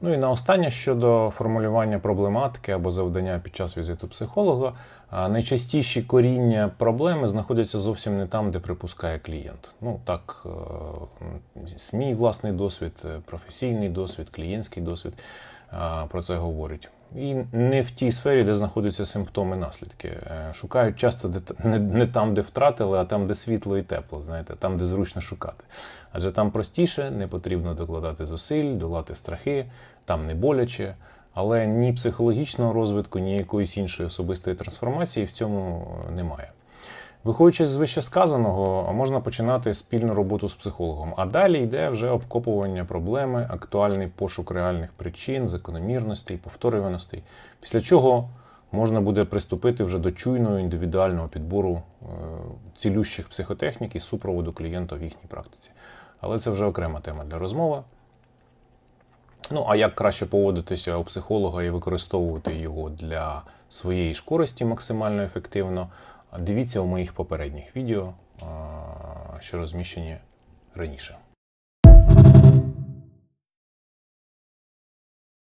Ну і на останнє щодо формулювання проблематики або завдання під час візиту психолога, найчастіші коріння проблеми знаходяться зовсім не там, де припускає клієнт. Ну так, е, мій власний досвід, е, професійний досвід, клієнтський досвід про це говорить. І не в тій сфері, де знаходяться симптоми наслідки. Е, Шукають часто не там, де втратили, а там, де світло і тепло, знаєте, там, де зручно шукати. Адже там простіше, не потрібно докладати зусиль, долати страхи, там не боляче. Але ні психологічного розвитку, ні якоїсь іншої особистої трансформації в цьому е, немає. Виходячи з вище сказаного, можна починати спільну роботу з психологом. А далі йде вже обкопування проблеми, актуальний пошук реальних причин, закономірностей, повторюваностей. Після чого можна буде приступити вже до чуйного індивідуального підбору е, цілющих психотехнік і супроводу клієнта в їхній практиці. Але це вже окрема тема для розмови. Ну, а як краще поводитися у психолога і використовувати його для своєї ж користі максимально ефективно, дивіться у моїх попередніх відео, що розміщені раніше.